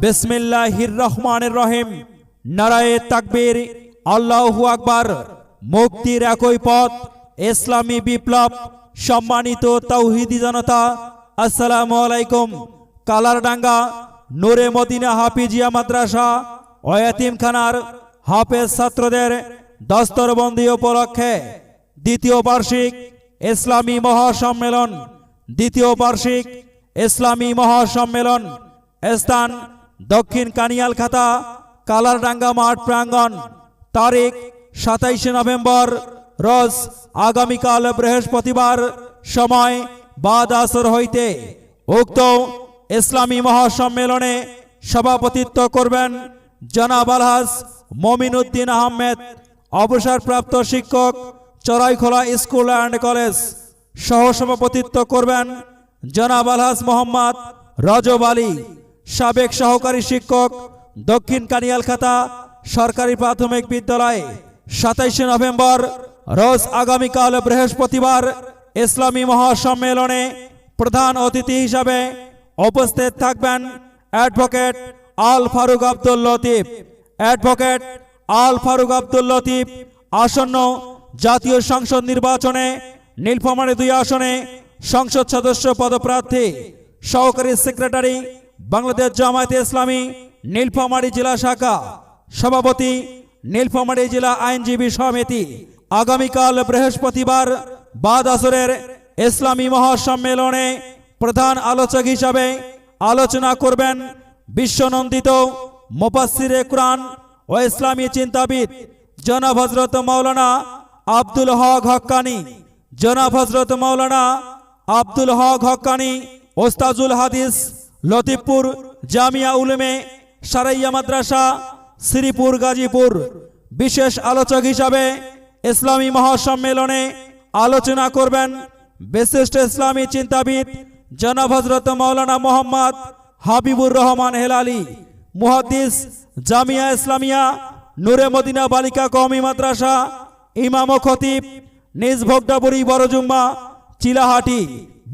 বিসমিল্লাহির রহমানের রহিম। নারায়ে তাকবীর। আল্লাহু আকবার। মুক্তির একই পথ। ইসলামী বিপ্লব। সম্মানিত তৌহিদি জনতা, আসসালামু আলাইকুম। কালারডাঙ্গা, নূরে মদিনা হাফিজিয়া মাদ্রাসা ও এতিমখানার হাফেজ ছাত্রদের দস্তরবন্দি উপলক্ষে দ্বিতীয় বার্ষিক ইসলামী মহাসম্মেলন, দ্বিতীয় বার্ষিক ইসলামী মহাসম্মেলন, স্থান দক্ষিণ কানিয়াল খাতা, কালারডাঙ্গা মাঠ প্রাঙ্গণ, তারিখ সাতাইশে নভেম্বর, রোজ আগামীকাল বৃহস্পতিবার, সময় বাদ আসর হইতে উক্ত ইসলামী মহাসম্মেলনে সভাপতিত্ব করবেন জনাব আলহাজ মমিন উদ্দিন আহমেদ, অবসরপ্রাপ্ত শিক্ষক, চড়াইখোলা স্কুল অ্যান্ড কলেজ, সহসভাপতিত্ব করবেন জনাব আলহাজ মোহাম্মদ রজব আলী, সাবেক সহকারী শিক্ষক, দক্ষিণ কানিয়াল খাতা সরকারি প্রাথমিক বিদ্যালয় সাতাইশে নভেম্বর, রোজ আগামীকাল বৃহস্পতিবার ইসলামী মহাসম্মেলনে প্রধান অতিথি হিসাবে উপস্থিত থাকবেন অ্যাডভোকেট আল ফারুক আব্দুল লতিফ। অ্যাডভোকেট আল ফারুক আব্দুল লতিফ আসন্ন জাতীয় সংসদ নির্বাচনে, নীলফামারী দুই আসনে সংসদ সদস্য পদপ্রার্থী, সহকারী সেক্রেটারি, বাংলাদেশ জামায়াতে ইসলামী, নীলফামারী জেলা শাখা, সভাপতি, নীলফামারী জেলা আইনজীবী সমিতি। আগামীকাল বৃহস্পতিবার বাদ আসরের ইসলামী মহাসম্মেলনে প্রধান আলোচক হিসাবে আলোচনা করবেন বিশ্বনন্দিত মুফাসসিরে কোরআন ও ইসলামী চিন্তাবিদ জনাব হজরত মাওলানা আব্দুল হক হক্কানি। জনাব হজরত মাওলানা আব্দুল হক হক্কানি ওস্তাজুল হাদিস, লতিফপুর জামিয়া উলুমে, সারাইয়া মাদ্রাসা, শ্রীপুর গাজীপুর। বিশেষ আলোচক হিসাবে ইসলামী মহাসম্মেলনে আলোচনা করবেন বিশিষ্ট ইসলামী চিন্তাবিদ জনাব হজরত মাওলানা মোহাম্মদ হাবিবুর রহমান হেলালি, মুহাদ্দিস জামিয়া ইসলামিয়া, নূরে মদিনা বালিকা কওমি মাদ্রাসা, ইমাম খতিব, নিজ ভোগডাবুরি বড়জুম্মা চিলাহাটি,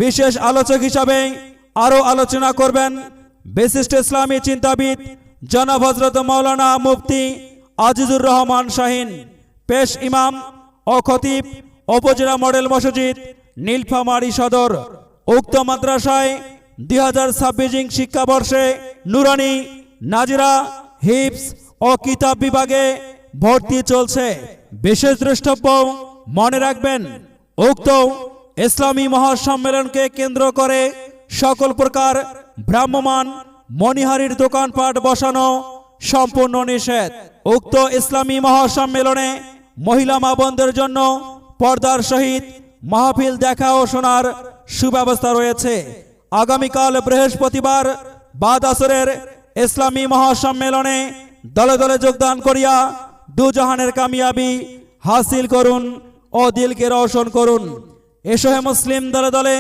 বিশেষ আলোচক হিসাবে আরও আলোচনা করবেন বিশিষ্ট ইসলামী চিন্তাবিদ জনাব হজরত মৌলানা মুফতি আজিজুর রহমান শাহিন, পেশ ইমাম ও খতিব উপজেলা মডেল মসজিদ, নীলফামারী সদর, উক্ত মাদ্রাসায় দুই হাজার ছাব্বিশ শিক্ষাবর্ষে নুরানি, নাজিরা হিপস ও কিতাব বিভাগে ভর্তি চলছে। বিশেষ দ্রষ্টব্য মনে রাখবেন, উক্ত ইসলামী মহাসম্মেলনকে কেন্দ্র করে সকল প্রকার ভ্রাম্যমান মণিহারির দোকানপাট বসানো সম্পূর্ণ নিষেধ। উক্ত ইসলামী মহাসম্মেলনে মহিলা মা জন্য পর্দার সহিত মাহফিল দেখা ও শোনার সুব্যবস্থা রয়েছে। আগামীকাল বৃহস্পতিবার বাদ আসরের ইসলামী মহাসম্মেলনে দলে দলে যোগদান করিয়া দুজাহানের কামিয়াবি হাসিল করুন ও দিলকে রোশন করুন। এসো হে মুসলিম দলে দলে।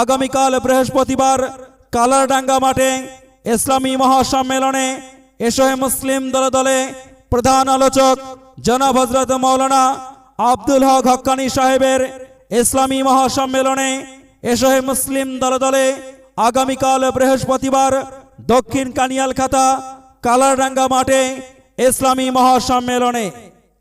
আগামীকাল বৃহস্পতিবার কালারডাঙ্গা মাঠে ইসলামী মহাসম্মেলনে এসো হে মুসলিম দলে দলে। প্রধান আলোচক জনাব হজরত মৌলানা আব্দুল হক হক্কানি সাহেবের ইসলামী মহাসম্মেলনে এসো হে মুসলিম দলে দলে। আগামীকাল বৃহস্পতিবার দক্ষিণ কানিয়াল খাতা কালারডাঙ্গা মাঠে ইসলামী মহাসম্মেলনে